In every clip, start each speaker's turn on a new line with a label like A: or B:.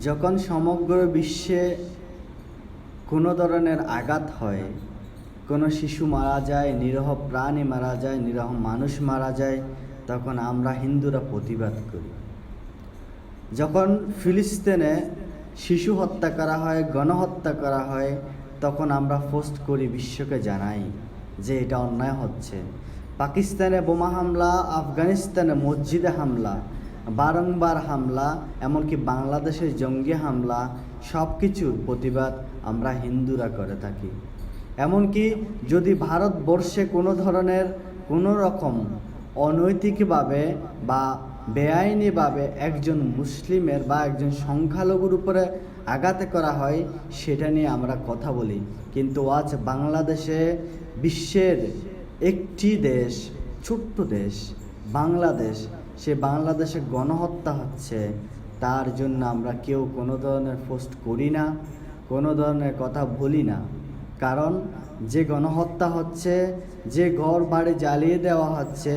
A: যখন সমগ্র বিশ্বে কোনো ধরনের আঘাত হয়, কোনো শিশু মারা যায়, নিরহ প্রাণী মারা যায়, নিরহ মানুষ মারা যায়, তখন আমরা হিন্দুরা প্রতিবাদ করি। যখন ফিলিস্তিনে শিশু হত্যা করা হয়, গণহত্যা করা হয়, তখন আমরা পোস্ট করি, বিশ্বকে জানাই যে এটা অন্যায় হচ্ছে। পাকিস্তানে বোমা হামলা, আফগানিস্তানে মসজিদে হামলা বারংবার হামলা, এমনকি বাংলাদেশের জঙ্গি হামলা সব কিছুর প্রতিবাদ আমরা হিন্দুরা করে থাকি। এমনকি যদি ভারতবর্ষে কোনো ধরনের কোনো রকম অনৈতিকভাবে বা বেআইনিভাবে একজন মুসলিমের বা একজন সংখ্যালঘুর উপরে আঘাত করা হয়, সেটা নিয়ে আমরা কথা বলি। কিন্তু আজ বাংলাদেশে বিশ্বের একটি দেশ, ছোট্ট দেশ বাংলাদেশ, সে বাংলাদেশে গণহত্যা হচ্ছে, তার জন্য আমরা কেউ কোনো ধরনের পোস্ট করি না, কোনো ধরনের কথা বলি না। কারণ যে গণহত্যা হচ্ছে, যে ঘর বাড়ি জ্বালিয়ে দেওয়া হচ্ছে,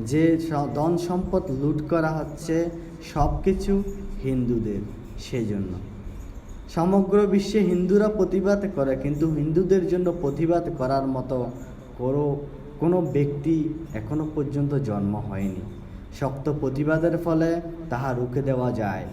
A: যে ধন সম্পদ লুট করা হচ্ছে, সব কিছু হিন্দুদের সেজন্য। সমগ্র বিশ্বে হিন্দুরা প্রতিবাদ করে, কিন্তু হিন্দুদের জন্য প্রতিবাদ করার মতো কোনো কোনো ব্যক্তি এখনও পর্যন্ত জন্ম হয়নি। শক্ত প্রতিবাদের ফলে তাহা রুখে দেওয়া যায়।